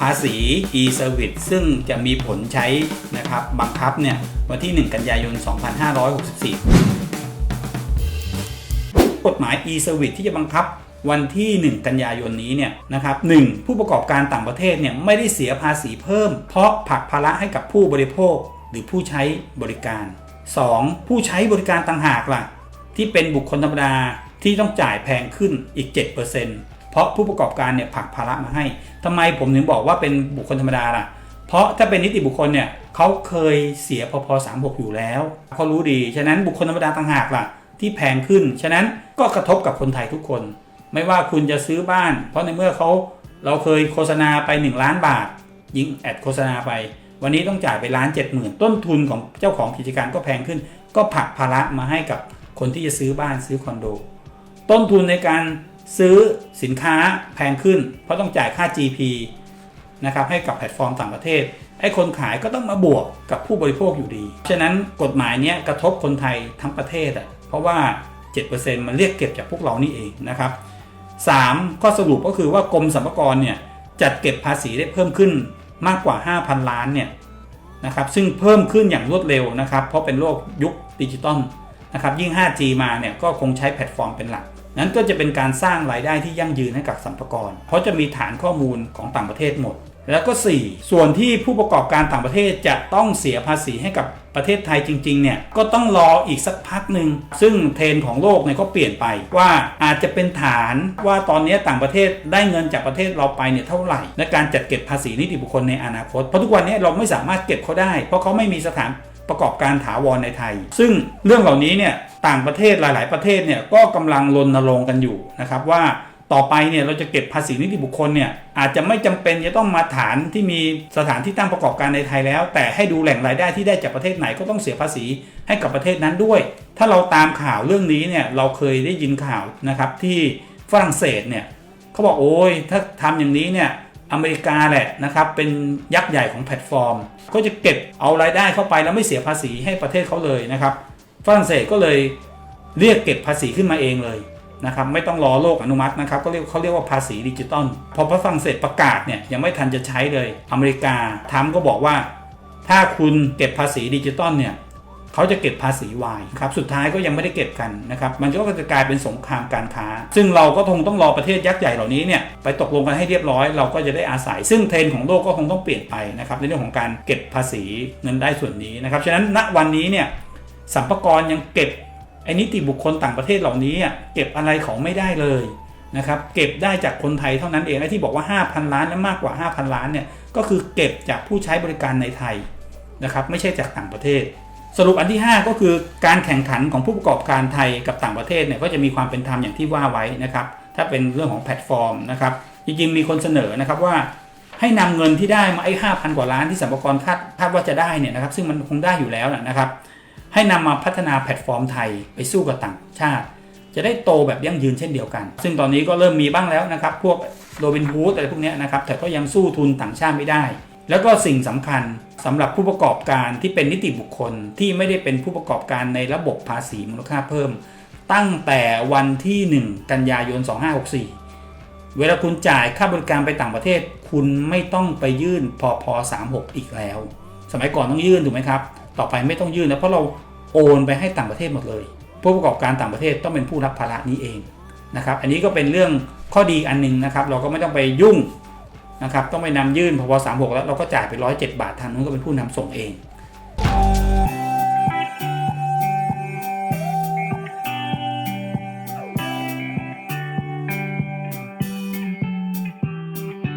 ภาษี e-service ซึ่งจะมีผลใช้นะครับบังคับเนี่ยวันที่ 1 กันยายน 2564 กฎหมาย e-service ที่จะบังคับวันที่ 1 กันยายนนี้เนี่ยนะครับหผู้ประกอบการต่างประเทศเนี่ยไม่ได้เสียภาษีเพิ่ม เพราะผักภาระให้กับผู้บริโภคหรือผู้ใช้บริการ 2. ผู้ใช้บริการต่างหากล่ะ ที่เป็นบุคคลธรรมดาที่ต้องจ่ายแพงขึ้นอีก 7% เพราะผู้ประกอบการเนี่ยผักภาระมาให้ทำไมผมถึงบอกว่าเป็นบุคคลธรรมดาล่ะ เพราะถ้าเป็นนิติบุคคลเนี่ยเขาเคยเสียพพ36อยู่แล้วเขารู้ดี ฉะนั้นบุคคลธรรมดาต่างหากล่ะ ที่แพงขึ้น ฉะนั้นก็กระทบกับคนไทยทุกคน ไม่ว่าคุณจะซื้อบ้าน เพราะในเมื่อเขาเราเคยโฆษณาไป 1 ล้านบาท ยิงแอดโฆษณาไป วันนี้ต้องจ่ายไปล้านเจ็ดหมื่นต้นทุนของเจ้าของกิจการก็แพงขึ้น ก็ผักภาระมาให้กับคนที่จะซื้อบ้านซื้อคอนโด ต้นทุนในการ ซื้อสินค้าแพงขึ้น เพราะต้องจ่ายค่า GP นะครับให้กับแพลตฟอร์มต่างประเทศไอ้คนขายก็ต้องมาบวกกับผู้บริโภคอยู่ดี ฉะนั้นกฎหมายนี้กระทบคนไทยทั้งประเทศอะเพราะว่า 7%มันเรียกเก็บจากพวกเรานี่เองนะครับ 3. ข้อสรุปก็คือว่ากรมสรรพากรเนี่ยจัดเก็บภาษีได้เพิ่มขึ้นมากกว่า 5,000 ล้านเนี่ยนะครับซึ่งเพิ่มขึ้นอย่างรวดเร็วนะครับ เพราะเป็นโลกยุคดิจิตอลนะครับยิ่ง 5G มาเนี่ยก็คงใช้แพลตฟอร์มเป็นหลัก นั้นก็จะเป็นการสร้างรายได้ที่ยั่งยืนให้กับสรรพากรเพราะจะมีฐานข้อมูลของต่างประเทศหมด แล้วก็ 4 ส่วนที่ผู้ประกอบการต่างประเทศจะต้องเสียภาษีให้กับประเทศไทยจริงๆเนี่ยก็ต้องรออีกสักพักหนึ่งซึ่งเทรนของโลกเนี่ยก็เปลี่ยนไปว่าอาจจะเป็นฐานว่าตอนนี้ต่างประเทศได้เงินจากประเทศเราไปเนี่ยเท่าไหร่ในการจัดเก็บภาษีนิติบุคคลในอนาคตเพราะทุกวันนี้เราไม่สามารถเก็บเขาได้ เพราะเขาไม่มีสถาน ประกอบการถาวรในไทย ซึ่งเรื่องเหล่านี้เนี่ยต่างประเทศหลาย ๆ ประเทศเนี่ยก็กำลังรณรงค์กันอยู่นะครับว่าต่อไปเนี่ยเราจะเก็บภาษีนิติบุคคลเนี่ยอาจจะไม่จำเป็นจะต้องมาฐานที่มีสถานที่ตั้งประกอบการในไทยแล้ว แต่ให้ดูแหล่งรายได้ที่ได้จากประเทศไหนก็ต้องเสียภาษีให้กับประเทศนั้นด้วย ถ้าเราตามข่าวเรื่องนี้เนี่ยเราเคยได้ยินข่าวนะครับที่ฝรั่งเศสเนี่ยเขาบอกโอ้ยถ้าทำอย่างนี้เนี่ย อเมริกาแหละนะครับเป็นยักษ์ใหญ่ของแพลตฟอร์ม ก็จะเก็บเอารายได้เข้าไปแล้วไม่เสียภาษีให้ประเทศเขาเลยนะครับฝรั่งเศสก็เลยเรียกเก็บภาษีขึ้นมาเองเลยนะครับไม่ต้องรอโลกอนุมัตินะครับก็เรียกเขาเรียกว่าภาษีดิจิตอลพอฝรั่งเศสประกาศเนี่ยยังไม่ทันจะใช้เลยอเมริกาทรัมก็บอกว่า ถ้าคุณเก็บภาษีดิจิตอลเนี่ย เขาจะเก็บภาษีวายครับสุดท้ายก็ยังไม่ได้เก็บกันนะครับมันก็จะกลายเป็นสงครามการค้า ซึ่งเราก็คงต้องรอประเทศยักษ์ใหญ่เหล่านี้เนี่ยไปตกลงกันให้เรียบร้อย เราก็จะได้อาศัย ซึ่งเทรนของโลกก็คงต้องเปลี่ยนไปนะครับในเรื่องของการเก็บภาษีเงินได้ส่วนนี้นะครับฉะนั้นณวันนี้เนี่ยสัมภากรยังเก็บไอ้นิติบุคคลต่างประเทศเหล่านี้เก็บอะไรของไม่ได้เลยนะครับเก็บได้จากคนไทยเท่านั้นเองไอ้ที่บอกว่า 5,000 ล้านและมากกว่า 5,000 ล้านเนี่ยก็คือเก็บจากผู้ใช้บริการในไทยนะครับไม่ใช่จากต่างประเทศ สรุปอันที่ 5 ก็คือการแข่งขันของผู้ประกอบการไทยกับต่างประเทศเนี่ยก็จะมีความเป็นธรรมอย่างที่ว่าไว้นะครับถ้าเป็นเรื่องของแพลตฟอร์มนะครับจริงๆมีคนเสนอนะครับว่าให้นำเงินที่ได้มาไอ้5,000กว่าล้านที่สัมภากรคาดคาดว่าจะได้เนี่ยนะครับซึ่งมันคงได้อยู่แล้วนะครับ ให้นำมาพัฒนาแพลตฟอร์มไทยไปสู้กับต่างชาติ จะได้โตแบบยั่งยืนเช่นเดียวกัน ซึ่งตอนนี้ก็เริ่มมีบ้างแล้วนะครับ พวกโรบินฮูดอะไรพวกเนี้ยนะครับแต่ก็ยังสู้ทุนต่างชาติไม่ได้ แล้วก็สิ่งสำคัญสำหรับผู้ประกอบการที่เป็นนิติบุคคลที่ไม่ได้เป็นผู้ประกอบการในระบบภาษีมูลค่าเพิ่ม ตั้งแต่วันที่ 1 กันยายน 2564 เวลาคุณจ่ายค่าบริการไปต่างประเทศ คุณไม่ต้องไปยื่นพอพ36 อีกแล้ว สมัยก่อนต้องยื่นถูกไหมครับ ต่อไปไม่ต้องยื่นแล้วเพราะเราโอนไปให้ต่างประเทศหมดเลย ผู้ประกอบการต่างประเทศต้องเป็นผู้รับภาระนี้เองนะครับ อันนี้ก็เป็นเรื่องข้อดีอันหนึงนะครับ เราก็ไม่ต้องไปยุ่ง นะครับต้องไปนำยื่นพอ36แล้วเราก็จ่ายไปร้อยเจ็ดบาททางนู้นก็เป็นผู้นำส่งเอง